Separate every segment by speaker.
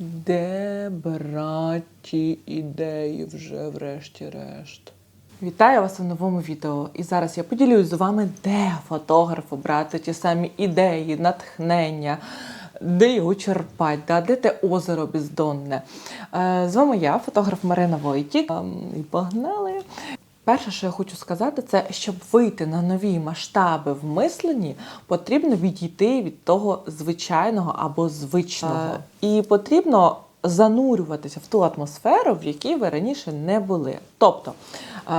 Speaker 1: Де браті ідеї вже врешті-решт? Вітаю вас у новому відео. І зараз я поділюсь з вами, де фотографу брати ті самі ідеї, натхнення, де його черпати, да, де те озеро бездонне. Е, З вами я, фотограф Марина Войтік. Ем, І погнали. Перше, що я хочу сказати, це щоб вийти на нові масштаби в мисленні, потрібно відійти від того звичайного або звичного. І потрібно занурюватися в ту атмосферу, в якій ви раніше не були. Тобто,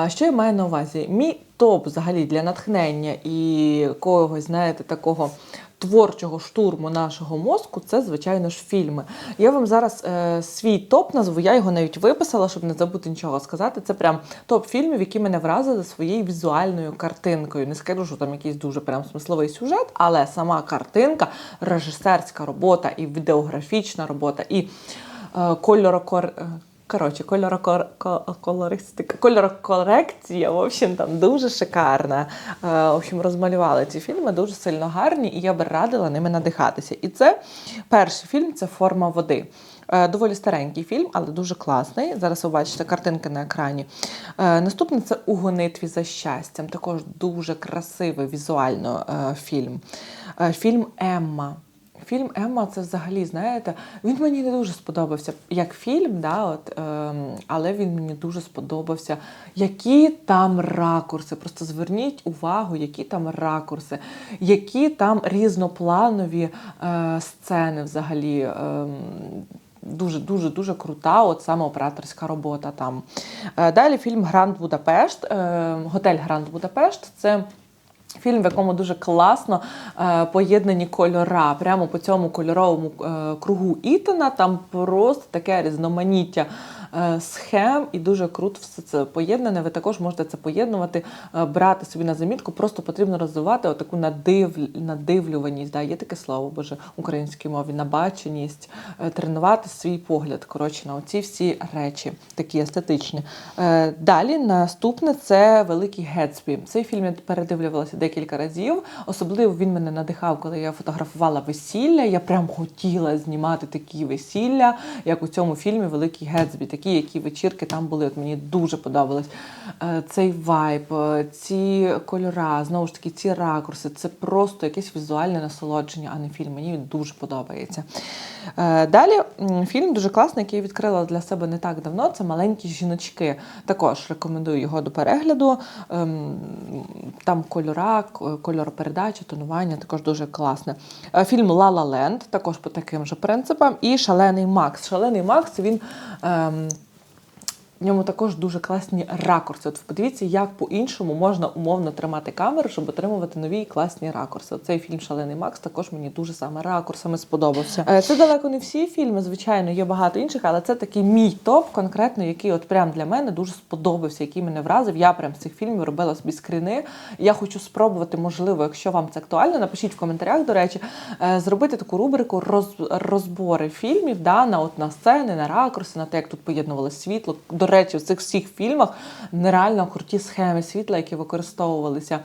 Speaker 1: що я маю на увазі? Мій топ взагалі для натхнення і когось, знаєте, такого. Творчого штурму нашого мозку це, звичайно ж, фільми. Я вам зараз е, свій топ назву, я його навіть виписала, щоб не забути нічого сказати. Це прям топ фільмів, які мене вразили своєю візуальною картинкою. Не скажу, що там якийсь дуже прям смисловий сюжет, але сама картинка, режисерська робота, і відеографічна робота, і е, кольорокор. Коротше, кольороколористика, кольорокорекція, в общем, там дуже шикарна. Е, В общем, розмалювали ці фільми, дуже сильно гарні, і я би радила ними надихатися. І це перший фільм це форма води. Е, Доволі старенький фільм, але дуже класний. Зараз ви бачите картинки на екрані. Е, Наступний це у гонитві за щастям. Також дуже красивий візуально фільм. Фільм Емма. Фільм Емма це взагалі, знаєте, він мені не дуже сподобався як фільм, да, от, ем, але він мені дуже сподобався. Які там ракурси? Просто зверніть увагу, які там ракурси, які там різнопланові е, сцени взагалі. ем, Дуже дуже дуже крута, от саме операторська робота там. Е, Далі фільм Гранд Будапешт, е, готель Гранд Будапешт. Це Фільм, в якому дуже класно е, поєднані кольора. Прямо по цьому кольоровому е, кругу Ітана там просто таке різноманіття схем, і дуже круто все це поєднане. Ви також можете це поєднувати, е, брати собі на замітку. Просто потрібно розвивати отаку надив, надивлюваність. Да, є таке слово, боже, українській мові, набаченість, е, тренувати свій погляд. Коротше, на оці всі речі, такі естетичні. Е, Далі наступне це Великий Гетсбі. Цей фільм я передивлювалася декілька разів. Особливо він мене надихав, коли я фотографувала весілля. Я прям хотіла знімати такі весілля, як у цьому фільмі Великий Гетсбі. Такі, які вечірки там були. От мені дуже подобалось. Е, Цей вайб, е, ці кольора, знову ж таки, ці ракурси. Це просто якесь візуальне насолодження, а не фільм. Мені він дуже подобається. Е, Далі фільм дуже класний, який я відкрила для себе не так давно. Це маленькі жіночки. Також рекомендую його до перегляду. Ем, Там кольора, к- кольоропередача, тонування також дуже класне. Фільм Ла Ла Ленд, також по таким же принципам. І Шалений Макс. Шалений Макс він. Ем, в ньому також дуже класні ракурси. От подивіться, як по-іншому можна умовно тримати камеру, щоб отримувати нові класні ракурси. Цей фільм Шалений Макс також мені дуже саме ракурсами сподобався. Е, Це далеко не всі фільми, звичайно, є багато інших, але це такий мій топ, конкретно, який от прям для мене дуже сподобався, який мене вразив. Я прям з цих фільмів робила собі скріни. Я хочу спробувати, можливо, якщо вам це актуально, напишіть в коментарях, до речі, е, зробити таку рубрику роз, розбори фільмів да, на, от, на сцени, на ракурси, на те, як тут поєднували світло. До речі, в цих всіх фільмах нереально круті схеми світла, які використовувалися.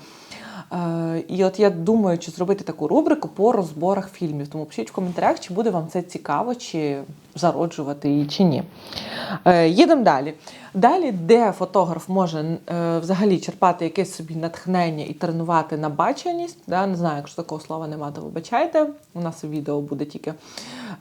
Speaker 1: Е, і от я думаю, чи зробити таку рубрику по розборах фільмів. Тому пишіть в коментарях, чи буде вам це цікаво, чи зароджувати її, чи ні. Е, їдемо далі. Далі, де фотограф може е, взагалі черпати якесь собі натхнення і тренувати набаченість. Да? Не знаю, якщо такого слова немає, то вибачайте. У нас відео буде тільки.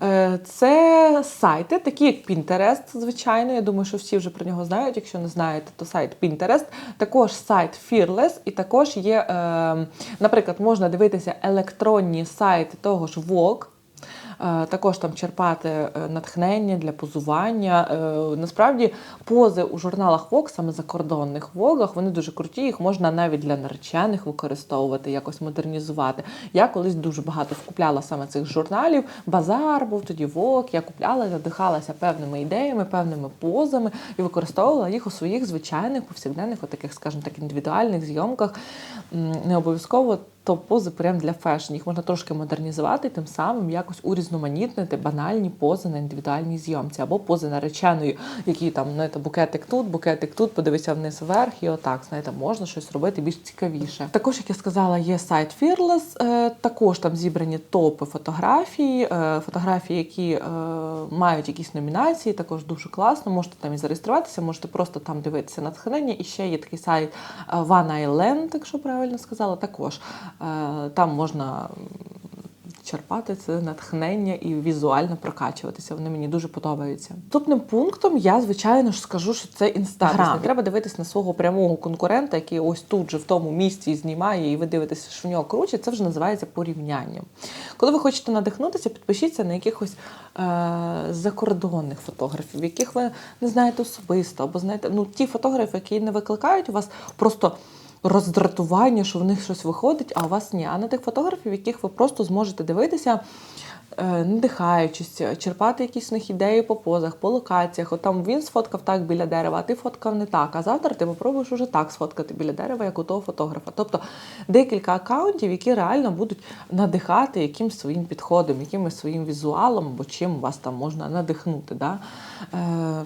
Speaker 1: Е, це сайти, такі як Pinterest, звичайно. Я думаю, що всі вже про нього знають. Якщо не знаєте, то сайт Pinterest. Також сайт Fearless, і також є, е, наприклад, можна дивитися електронні сайти того ж Vogue. Е, Також там черпати е, натхнення для позування. Е, Насправді пози у журналах Vogue, саме закордонних Вогах, вони дуже круті, їх можна навіть для наречених використовувати, якось модернізувати. Я колись дуже багато скупляла саме цих журналів. Базар був тоді Vogue, я купляла, надихалася певними ідеями, певними позами і використовувала їх у своїх звичайних повсякденних, отаких, скажімо так, індивідуальних зйомках. Не обов'язково то пози прям для фешн. Їх можна трошки модернізувати, тим самим якось урізноманітнити банальні пози на індивідуальній зйомці або пози нареченої, які там знаєте, букетик тут, букетик тут, подивися вниз вверх, і отак знаєте, можна щось робити більш цікавіше. Також, як я сказала, є сайт Fearless, е, також там зібрані топи фотографій, е, фотографії, які е, мають якісь номінації, також дуже класно. Можете там і зареєструватися, можете просто там дивитися натхнення. І ще є такий сайт One Island, якщо правильно сказала, також там можна. Черпати це натхнення і візуально прокачуватися. Вони мені дуже подобаються. Наступним пунктом я, звичайно ж, скажу, що це інстаграм. Не треба дивитись на свого прямого конкурента, який ось тут же в тому місці знімає, і ви дивитеся, що в нього круче. Це вже називається порівнянням. Коли ви хочете надихнутися, підпишіться на якихось е- закордонних фотографів, яких ви не знаєте особисто, або знаєте, ну ті фотографи, які не викликають у вас просто роздратування, що в них щось виходить, а у вас ні. А на тих фотографів, яких ви просто зможете дивитися, е, надихаючись, черпати якісь в них ідеї по позах, по локаціях. От там він сфоткав так біля дерева, а ти фоткав не так. А завтра ти попробуєш уже так сфоткати біля дерева, як у того фотографа. Тобто декілька акаунтів, які реально будуть надихати якимсь своїм підходом, якимось своїм візуалом, або чим вас там можна надихнути. Да? Е,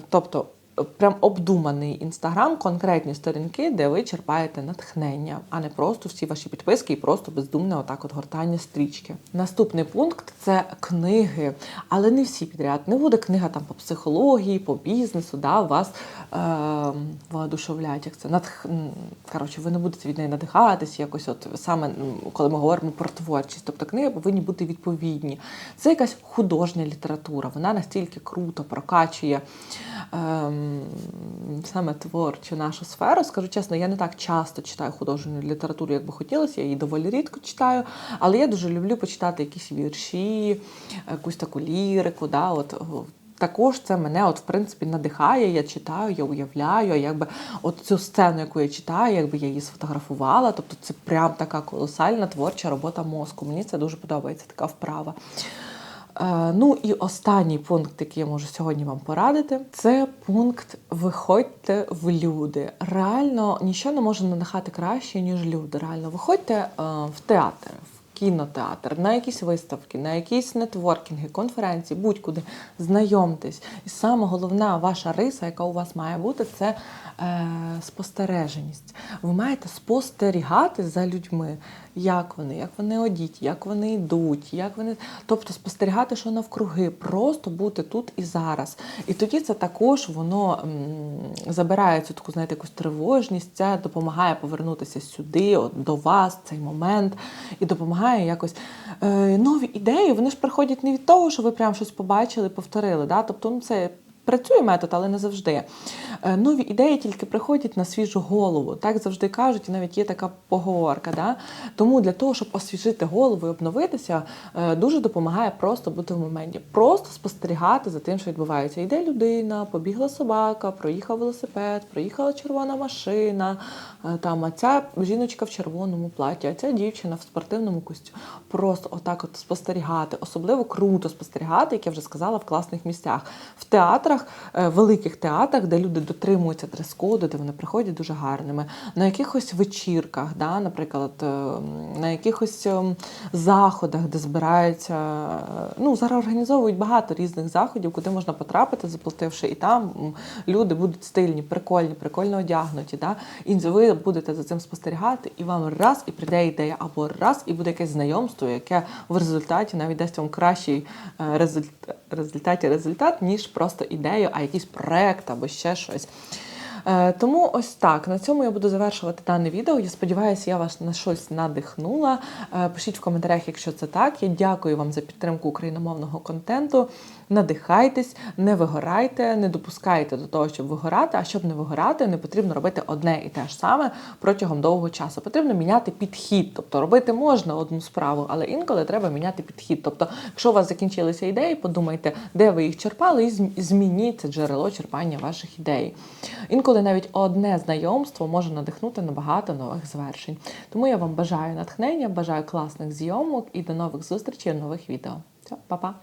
Speaker 1: тобто прям обдуманий інстаграм, конкретні сторінки, де ви черпаєте натхнення, а не просто всі ваші підписки і просто бездумне отак от гортання стрічки. Наступний пункт це книги, але не всі підряд. Не буде книга там по психології, по бізнесу, да, вас е, воодушевляють, як це надх... коротше, ви не будете від неї надихатись, якось от саме коли ми говоримо про творчість. Тобто книги повинні бути відповідні. Це якась художня література, вона настільки круто прокачує ем, саме творчу нашу сферу. Скажу чесно, я не так часто читаю художню літературу, як би хотілося, я її доволі рідко читаю, але я дуже люблю почитати якісь вірші, якусь таку лірику. Да, от, також це мене, от, в принципі, надихає. Я читаю, я уявляю, якби от цю сцену, яку я читаю, якби я її сфотографувала. Тобто це прям така колосальна творча робота мозку. Мені це дуже подобається, така вправа. Е, Ну і останній пункт, який я можу сьогодні вам порадити, це пункт виходьте в люди. Реально нічого не може надихати краще, ніж люди. Реально, виходьте е, в театр, в кінотеатр, на якісь виставки, на якісь нетворкінги, конференції, будь-куди знайомтесь. І саме головна ваша риса, яка у вас має бути, це е, спостереженість. Ви маєте спостерігати за людьми, як вони, як вони одіті, як вони йдуть, як вони. Тобто спостерігати, що навкруги, просто бути тут і зараз. І тоді це також воно забирає цю таку, знаєте, якусь тривожність, це допомагає повернутися сюди, от, до вас, цей момент, і допомагає якось е, нові ідеї. Вони ж приходять не від того, що ви прям щось побачили, повторили. Да? Тобто, ну це. Працює метод, але не завжди. Е, Нові ідеї тільки приходять на свіжу голову. Так завжди кажуть, і навіть є така поговорка. Да? Тому для того, щоб освіжити голову і обновитися, е, дуже допомагає просто бути в моменті, просто спостерігати за тим, що відбувається. Йде людина, побігла собака, проїхав велосипед, проїхала червона машина. е, Там а ця жіночка в червоному платі, а ця дівчина в спортивному костюмі. Просто отак от спостерігати. Особливо круто спостерігати, як я вже сказала, в класних місцях. В театрах, е, великих театрах, де люди дотримуються дрес-коду, де вони приходять дуже гарними. На якихось вечірках, да, наприклад, е, на якихось ем, заходах, де збираються. е, Ну, зараз організовують багато різних заходів, куди можна потрапити, заплативши, і там люди будуть стильні, прикольні, прикольно одягнуті. Да? І ви будете за цим спостерігати, і вам раз і прийде ідея, або раз і буде якесь знайомство, яке в результаті навіть дасть вам кращий результат, результаті результат, ніж просто ідею, а якийсь проект або ще щось. Е, Тому ось так. На цьому я буду завершувати дане відео. Я сподіваюся, я вас на щось надихнула. Е, Пишіть в коментарях, якщо це так. Я дякую вам за підтримку україномовного контенту. Надихайтесь, не вигорайте, не допускайте до того, щоб вигорати. А щоб не вигорати, не потрібно робити одне і те ж саме протягом довгого часу. Потрібно міняти підхід. Тобто робити можна одну справу, але інколи треба міняти підхід. Тобто, якщо у вас закінчилися ідеї, подумайте, де ви їх черпали, і зм- змініть це джерело черпання ваших ідей. Інколи навіть одне знайомство може надихнути на багато нових звершень. Тому я вам бажаю натхнення, бажаю класних зйомок і до нових зустрічей нових відео. Все, па-па!